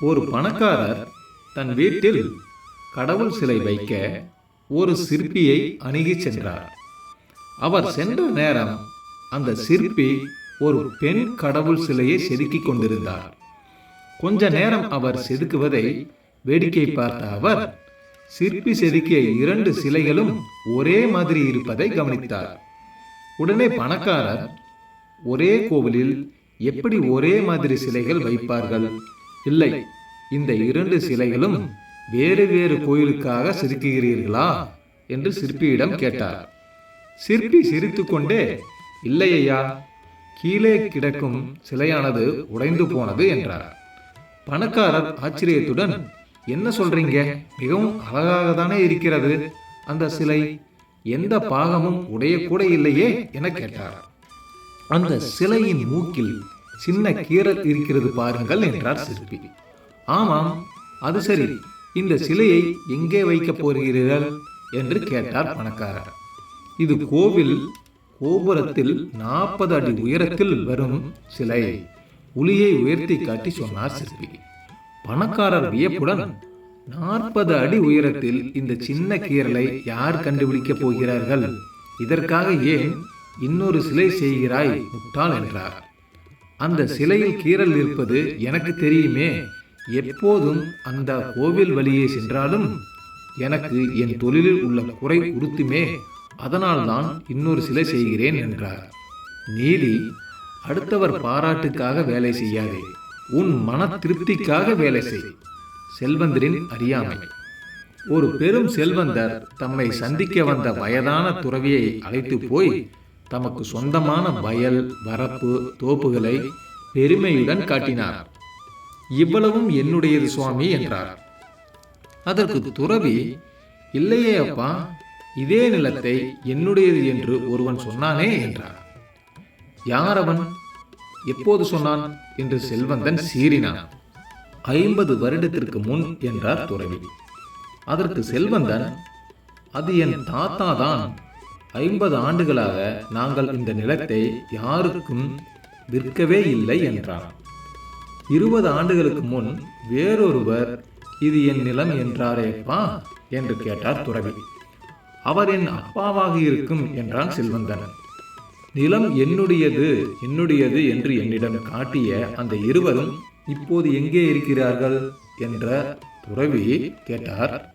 ஒரு பணக்காரர் தன் வீட்டில் கடவுள் சிலை வைக்க ஒரு சிற்பியை அணுகி சென்றார். அவர் சென்ற நேரம் அந்த சிற்பி ஒரு பெண் கடவுள் சிலையை செதுக்கிக் கொண்டிருந்தார். கொஞ்ச நேரம் அவர் செதுக்குவதை வேடிக்கை பார்த்த அவர் சிற்பி செதுக்கிய இரண்டு சிலைகளும் ஒரே மாதிரி இருப்பதை கவனித்தார். உடனே பணக்காரர் ஒரே கோவிலில் எப்படி ஒரே மாதிரி சிலைகள் வைப்பார்கள்? இல்லை. இந்த இரண்டு சிலைகளும் வேறு வேறு கோயிலுக்காக செதுக்குகிறீர்களா என்று சிற்பியிடம் கேட்டார். சிற்பி சிரித்துக்கொண்டே இல்லை ஐயா கீழே கிடக்கும் சிலையானது உடைந்து போனது என்றார். பணக்காரர் ஆச்சரியத்துடன் என்ன சொல்றீங்க? மிகவும் அழகாக தானே இருக்கிறது. அந்த சிலை எந்த பாகமும் உடையக்கூட இல்லையே என கேட்டார். அந்த சிலையின் மூக்கில் சின்ன கீறல் இருக்கிறது பாருங்கள் என்றார் சிற்பி. ஆமாம் அது சரி. இந்த சிலையை எங்கே வைக்கப் போகிறீர்கள் என்று கேட்டார் பணக்காரர். இது கோவில் கோபுரத்தில் நாற்பது அடி உயரத்தில் வரும் சிலை. உளியை உயர்த்தி காட்டி சொன்னார் சிற்பி. பணக்காரர் வியப்புடன் நாற்பது அடி உயரத்தில் இந்த சின்ன கீரலை யார் கண்டுபிடிக்கப் போகிறார்கள்? இதற்காக ஏன் இன்னொரு சிலை செய்கிறாய்? முட்டாள் என்றார். அந்த சிலையில் கீறல் இருப்பது எனக்கு தெரியுமே. எப்போதும் அந்த கோவில் வழியே சென்றாலும் எனக்கு என் தொழிலில் உள்ள குறை உறுத்துமே அதனால்தான் இன்னொரு சிலை செய்கிறேன் என்றார். நீதி அடுத்தவர் பாராட்டுக்காக வேலை செய்யாதே. உன் மன திருப்திக்காக வேலை செய். செல்வந்தரின் அறியாமை. ஒரு பெரும் செல்வந்தர் தம்மை சந்திக்க வந்த வயதான துறவியை அழைத்து போய் தமக்கு சொந்தமான வயல் வரப்பு தோப்புகளை பெருமையுடன் காட்டினார். இவ்வளவும் என்னுடையது சுவாமி என்றார். அதற்கு துறவி இல்லையே அப்பா இதே நிலத்தை என்னுடையது என்று ஒருவன் சொன்னானே என்றார். யார் அவன் எப்போது சொன்னான்? என்று செல்வந்தன் சீறினான். ஐம்பது வருடத்திற்கு முன் என்றார் துறவி. அதற்கு செல்வந்தன் அது என் தாத்தா தான். ஐம்பது ஆண்டுகளாக நாங்கள் இந்த நிலத்தை யாருக்கும் விற்கவே இல்லை என்றார். இருபது ஆண்டுகளுக்கு முன் வேறொருவர் இது என் நிலம் என்றாரேப்பா? என்று கேட்டார் துறவி. அவர் என் அப்பாவாக இருக்கும் என்றான் செல்வந்தன். நிலம் என்னுடையது என்னுடையது என்று என்னிடம் காட்டிய அந்த இருவரும் இப்போது எங்கே இருக்கிறார்கள்? என்ற துறவி கேட்டார்.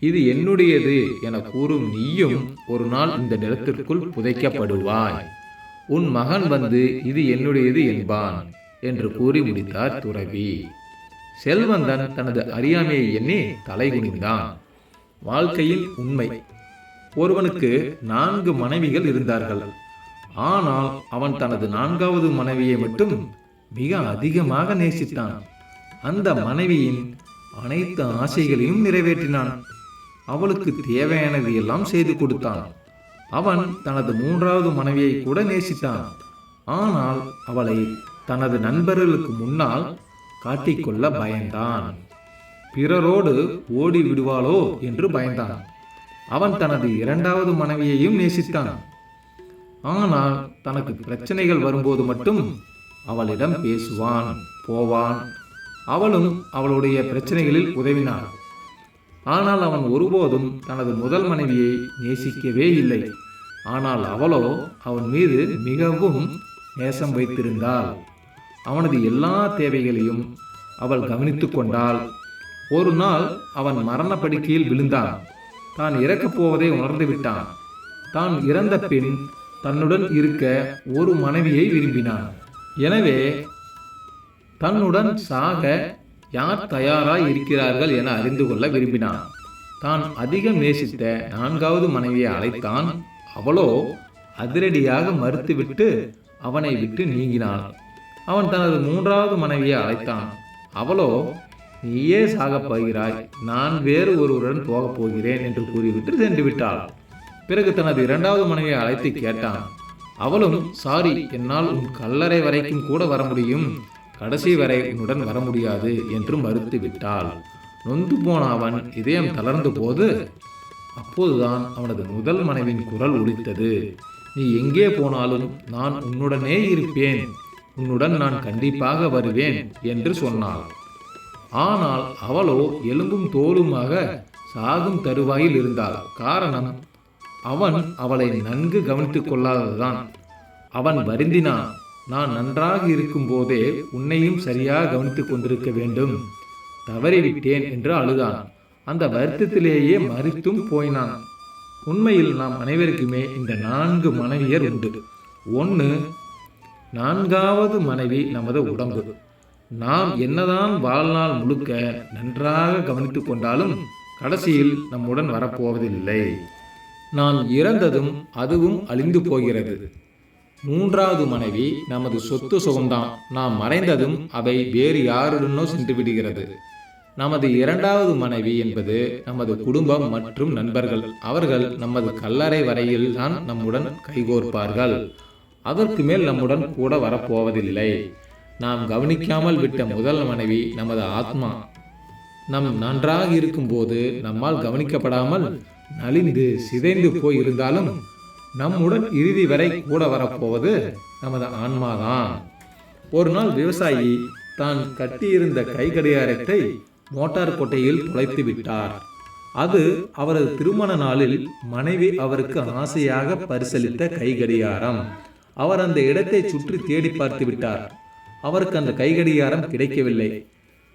இது என்னுடையது என கூறும் நீயும் ஒரு நாள் இந்த நிலத்திற்குள் புதைக்கப்படுவாய். உன் மகன் வந்து இது என்னுடையது என்பான் என்று கூறி முடித்தார் துறவி. செல்வந்தன் தனது அறியாமையை எண்ணி தலைகுனிந்தான். வாழ்க்கையில் உண்மை. ஒருவனுக்கு நான்கு மனைவிகள் இருந்தார்கள். ஆனால் அவன் தனது நான்காவது மனைவியை மட்டும் மிக அதிகமாக நேசித்தான். அந்த மனைவியின் அனைத்து ஆசைகளையும் நிறைவேற்றினான். அவளுக்கு தேவையானது எல்லாம் செய்து கொடுத்தான். அவன் தனது மூன்றாவது மனைவியை கூட நேசித்தான். ஆனால் அவளை தனது நண்பர்களுக்கு முன்னால் காட்டிக்கொள்ள பயந்தான். பிறரோடு ஓடி விடுவாளோ என்று பயந்தான். அவன் தனது இரண்டாவது மனைவியையும் நேசித்தான். ஆனால் தனக்கு பிரச்சனைகள் வரும்போது மட்டும் அவளிடம் பேசுவான் போவான். அவளும் அவளுடைய பிரச்சனைகளில் உதவினாள். ஆனால் அவன் ஒருபோதும் தனது முதல் மனைவியை நேசிக்கவே இல்லை. ஆனால் அவளோ அவன் மீது மிகவும் நேசம் வைத்திருந்தாள். அவனது எல்லா தேவைகளையும் அவள் கவனித்து கொண்டாள். ஒரு நாள் அவன் மரண படுக்கையில் விழுந்தான். தான் இறக்கப் போவதை உணர்ந்து விட்டான். தான் இறந்த பின் தன்னுடன் இருக்க ஒரு மனைவியை விரும்பினான். எனவே தன்னுடன் சாக யார் தயாராய் இருக்கிறார்கள் என அறிந்து கொள்ள விரும்பினான். தான் அதிகம் நேசித்த நான்காவது மனைவியை அழைத்தான். அவளோ அதிரடியாக மறுத்துவிட்டு அவனை விட்டு நீங்கினாள். அவன் தனது மூன்றாவது மனைவியை அழைத்தான். அவளோ நீயே சாகப் போகிறாய். நான் வேறு ஒருவருடன் போகப் போகிறேன் என்று கூறிவிட்டு சென்று விட்டாள். பிறகு தனது இரண்டாவது மனைவியை அழைத்து கேட்டான். அவளும் சாரி என்னால் உன் கல்லறை வரைக்கும் கூட வர முடியும். கடைசி வரை உன்னுடன் வர முடியாது என்று மறுத்து விட்டாள் நொந்து போன அவன் இதயம் தளர்ந்த போது அப்போதுதான் அவனது முதல் மனைவின் குரல் ஒலித்தது. நீ எங்கே போனாலும் நான் உன்னுடனே இருப்பேன். உன்னுடன் நான் கண்டிப்பாக வருவேன் என்று சொன்னாள். ஆனால் அவளோ எலும்பும் தோலுமாக சாகும் தருவாயில் இருந்தாள். காரணம் அவன் அவளை நன்கு கவனித்துக் கொள்ளாததுதான். அவன் வருந்தினான். நான் நன்றாக இருக்கும்போதே உன்னையும் சரியாக கவனித்துக் கொண்டிருக்க வேண்டும். தவறிவிட்டேன் என்று அழுதான். அந்த வருத்தத்திலேயே மறித்தும் போயினான். உண்மையில் நாம் அனைவருக்குமே இந்த நான்கு மனைவியர் உண்டு. ஒன்று நான்காவது மனைவி நமது உடம்பு. நாம் என்னதான் வாழ்நாள் முழுக்க நன்றாக கவனித்துக் கொண்டாலும் கடைசியில் நம்முடன் வரப்போவதில்லை. நான் இறந்ததும் அதுவும் அழிந்து போகிறது. மூன்றாவது மனைவி நமது சொத்து சுகம்தான். நாம் மறைந்ததும் அவை வேறு யாருடனோ சென்று விடுகிறது. நமது இரண்டாவது மனைவி என்பது நமது குடும்பம் மற்றும் நண்பர்கள். அவர்கள் நமது கல்லறை வரையில் தான் நம்முடன் கைகோர்ப்பார்கள். அதற்கு மேல் நம்முடன் கூட வரப்போவதில்லை. நாம் கவனிக்காமல் விட்ட முதல் மனைவி நமது ஆத்மா. நம் நன்றாக இருக்கும்போது நம்மால் கவனிக்கப்படாமல் நலிந்து சிதைந்து போய் இருந்தாலும் நம்முடன் இறுதி வரை கூட வரப்போவது நமது ஆன்மாதான். ஒரு நாள் விவசாயி தான் கட்டியிருந்த கை கடிகாரத்தை மோட்டார் கொட்டையில் தொலைத்து விட்டார். அது அவரது திருமண நாளில் மனைவி அவருக்கு ஆசையாக பரிசளித்த கை கடிகாரம் அவர் அந்த இடத்தை சுற்றி தேடி பார்த்து விட்டார். அவருக்கு அந்த கை கடிகாரம் கிடைக்கவில்லை.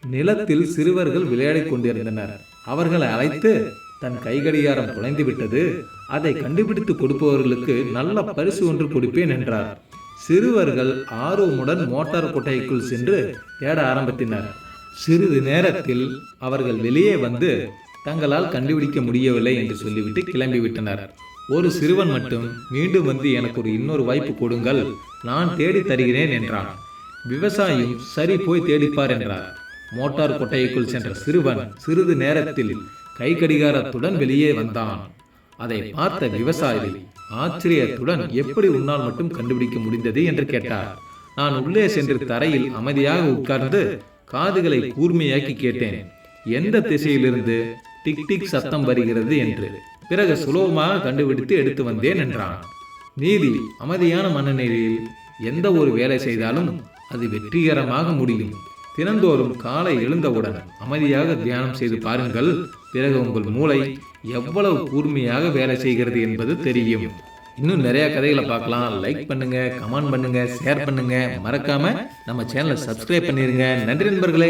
நிலத்தில் சிறுவர்கள் விளையாடிக் கொண்டிருந்தனர். அவர்களை அழைத்து தன் கைகடியாரம் தொலைந்துவிட்டது. விட்டது அதை கண்டுபிடித்து கொடுப்பவர்களுக்கு நல்ல பரிசு ஒன்று கொடுப்பேன் என்றார். சிறுவர்கள் ஆர்வமுடன் மோட்டார் கொட்டைக்குள் சென்று தேட ஆரம்பித்தனர். சிறிது நேரத்தில் அவர்கள் வெளியே வந்து தங்களால் கண்டுபிடிக்க முடியவில்லை என்று சொல்லிவிட்டு கிளம்பிவிட்டனர். ஒரு சிறுவன் மட்டும் மீண்டும் வந்து எனக்கு ஒரு இன்னொரு வாய்ப்பு கொடுங்கள் நான் தேடி தருகிறேன் என்றான். விவசாயியும் சரி போய் தேடிப்பார் என்றார். மோட்டார் கொட்டைக்குள் சென்ற சிறுவன் சிறிது நேரத்தில் கை கடிகாரத்துடன் வெளியே வந்தான். அதை பார்த்த விவசாயி ஆச்சரியத்துடன் எப்படி உன்னால் மட்டும் கண்டுபிடிக்க முடிந்தது? என்று கேட்டார். நான் உள்ளே சென்று தரையில் அமைதியாக உட்கார்ந்து காதுகளை கூர்மையாக்கி கேட்டேன். எந்த திசையிலிருந்து? டிக் டிக் சத்தம் வருகிறது என்று. பிறகு சுலபமாக கண்டுபிடித்து எடுத்து வந்தேன் என்றான். நீதி அமைதியான மனநிலையில் எந்த ஒரு வேலை செய்தாலும் அது வெற்றிகரமாக முடியும். தினந்தோறும் காலை எழுந்தவுடன் அமைதியாக தியானம் செய்து பாருங்கள். பிறகு உங்கள் மூளை எவ்வளவு கூர்மையாக வேலை செய்கிறது என்பது தெரியும். இன்னும் நிறைய கதைகளை பார்க்கலாம். லைக் பண்ணுங்க கமெண்ட் பண்ணுங்க ஷேர் பண்ணுங்க. மறக்காம நம்ம சேனலை சப்ஸ்கிரைப் பண்ணிருங்க. நன்றி நண்பர்களே.